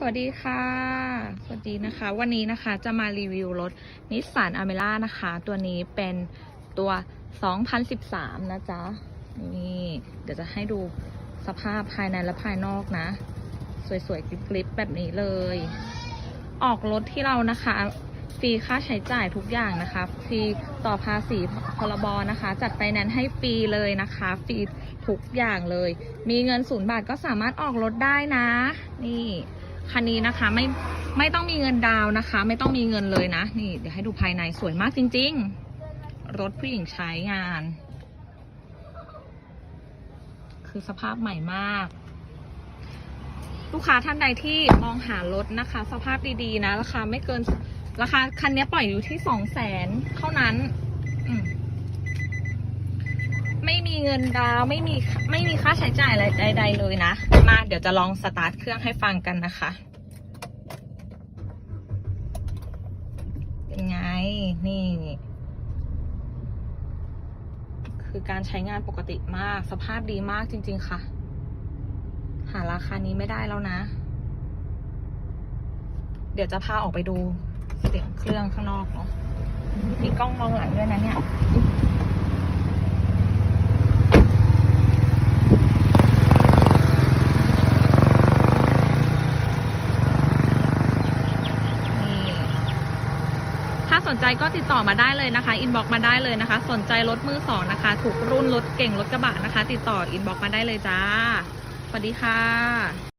สวัสดีค่ะ สวัสดีนะคะ วันนี้นะคะจะมารีวิวรถนิสสันอเมร่านะคะ ตัวนี้เป็นตัว 2013 นะจ๊ะ นี่เดี๋ยวจะให้ดูสภาพภายในและภายนอกนะ สวยๆ กริบๆ แบบนี้เลย ออกรถที่เรานะคะ ฟรีค่าใช้จ่ายทุกอย่างนะคะ ฟรีต่อภาษีพรบนะคะ จัดไฟแนนซ์ให้ฟรีเลยนะคะ ฟรีทุกอย่างเลย มีเงินศูนย์บาทก็สามารถออกรถได้นะ นี่ คันนี้นะคะไม่ไม่ต้องมีเงินดาวนะคะ ไม่ต้องมีเงินเลยนะ นี่เดี๋ยวให้ดูภายในสวยมากจริง ๆ รถผู้หญิงใช้งาน คือสภาพใหม่มาก ลูกค้าท่านใดที่มองหารถนะคะ สภาพดีๆนะ ราคาไม่เกิน ราคาคันนี้ปล่อยอยู่ที่สองแสนเท่านั้น อืม มีเงินดาวไม่มีไม่มีค่าใช้จ่ายอะไรใด ๆ เลยนะ มาเดี๋ยวจะลองสตาร์ทเครื่องให้ฟังกันนะคะ เป็นไง นี่ คือการใช้งานปกติมาก สภาพดีมากจริง ๆ ค่ะ หาราคานี้ไม่ได้แล้วนะ เดี๋ยวจะพาออกไปดูเสียงเครื่องข้างนอกเนาะมีกล้องมองหลังด้วยนะเนี่ย สนใจก็ติดต่อมาได้เลยนะคะ อินบ็อกมาได้เลยนะคะ สนใจรถมือสองนะคะ ถูกรุ่นรถเก่งรถกระบะนะคะ ติดต่ออินบ็อกมาได้เลยจ้า สวัสดีค่ะ